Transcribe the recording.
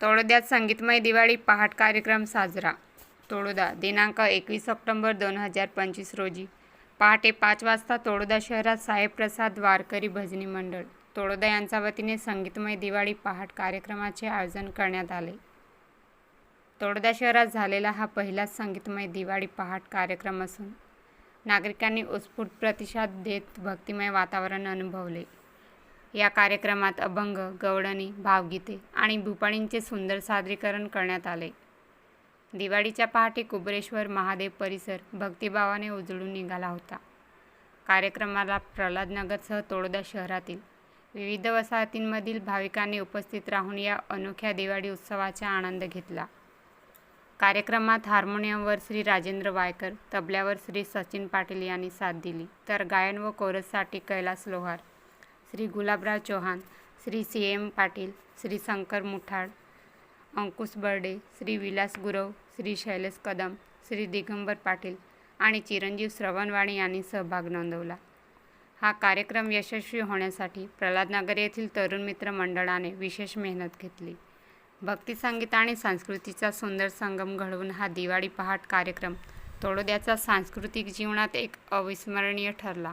तोडोद्यात संगीतमय दिवाळी पहाट कार्यक्रम साजरा. तोडोदा दिनांक एकवीस ऑक्टोंबर दोन हजार पंचवीस रोजी. पहाटे पाच वाजता तोडोदा शहरात साहेबप्रसाद वारकरी भजनी मंडळ. तोडोदा यांच्या वतीने संगीतमय दिवाळी पहाट कार्यक्रमाचे आयोजन करण्यात आले. तोडोदा शहरात झालेला हा पहिलाच संगीतमय दिवाळी पहाट कार्यक्रम असून नागरिकांनी उत्स्फूर्त प्रतिसाद देत भक्तिमय वातावरण अनुभवले. या कार्यक्रमात अभंग गवळणी भावगीते आणि भूपाणींचे सुंदर सादरीकरण करण्यात आले. दिवाळीच्या पहाटे कुबरेश्वर महादेव परिसर भक्तिभावाने उजळून निघाला होता. कार्यक्रमाला प्रल्हादनगरसह तोडदा शहरातील विविध वसाहतींमधील भाविकांनी उपस्थित राहून या अनोख्या दिवाळी उत्सवाचा आनंद घेतला. कार्यक्रमात हार्मोनियमवर श्री राजेंद्र वायकर तबल्यावर श्री सचिन पाटील यांनी साथ दिली. तर गायन व कोरससाठी कैलास लोहार श्री गुलाबराव चौहान श्री सी एम पाटील श्री शंकर मुठाड अंकुश बर्डे श्री विलास गुरव श्री शैलेश कदम श्री दिगंबर पाटील आणि चिरंजीव श्रवणवाणी यांनी सहभाग नोंदवला. हा कार्यक्रम यशस्वी होण्यासाठी प्रल्हादनगर येथील तरुण मित्र मंडळाने विशेष मेहनत घेतली. भक्तिसंगीत आणि संस्कृतीचा सुंदर संगम घडवून हा दिवाळी पहाट कार्यक्रम तोडोद्याचा सांस्कृतिक जीवनात एक अविस्मरणीय ठरला.